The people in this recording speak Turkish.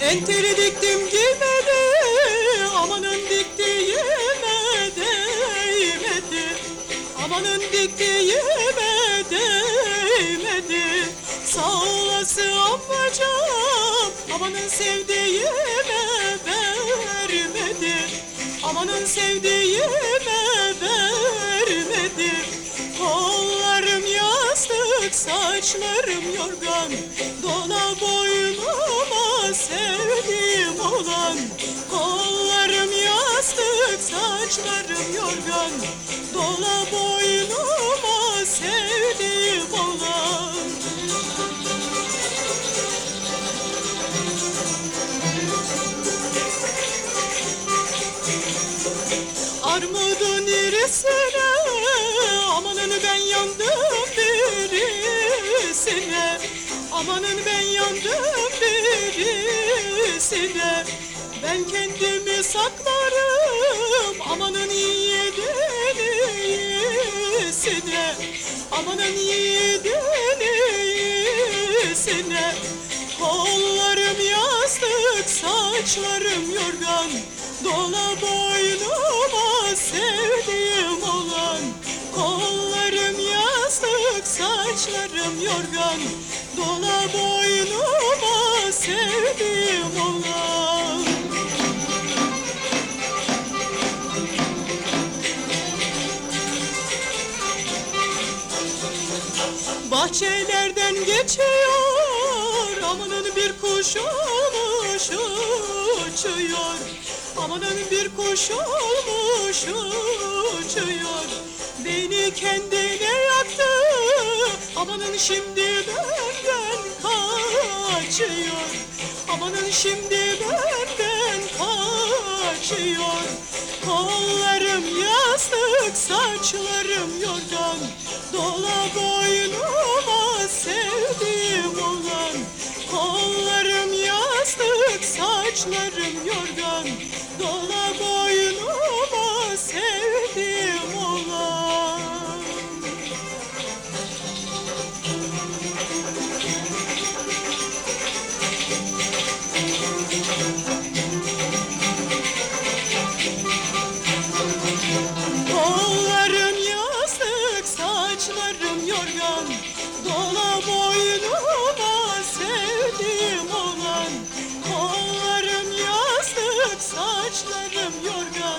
Enteri diktim giymedi Amanın diktiğime değmedi Amanın diktiğime değmedi Sağ olası ammacam Amanın sevdiğime vermedi. Amanın sevdiğime saçlarım yorgan Dola boynuma sevdiğim olan. Kollarım yastık, saçlarım yorgan Dola boynuma sevdiğim olan. Armudun irisine Amanın ben yandım birisine. Ben kendimi saklarım Amanın yiğidini iyisine Amanın yiğidini iyisine Kollarım yastık, saçlarım yorgan. Dola saçlarım yorgan Dola boynuma sevdiğim olan Bahçelerden geçiyor Amanın bir kuş olmuş uçuyor. Amanın bir kuş olmuş uçuyor. Beni kendine şimdi benden kaçıyor. Amanın şimdi benden kaçıyor. Kollarım yastık, saçlarım yorgan. Dola boynuma sevdiğim olan. Kollarım yastık, saçlarım yorgan. Dola boynuma Kollarım yastık, saçlarım yorgan. Dola boynuma sevdiğim olan. Kollarım yastık, saçlarım yorgan.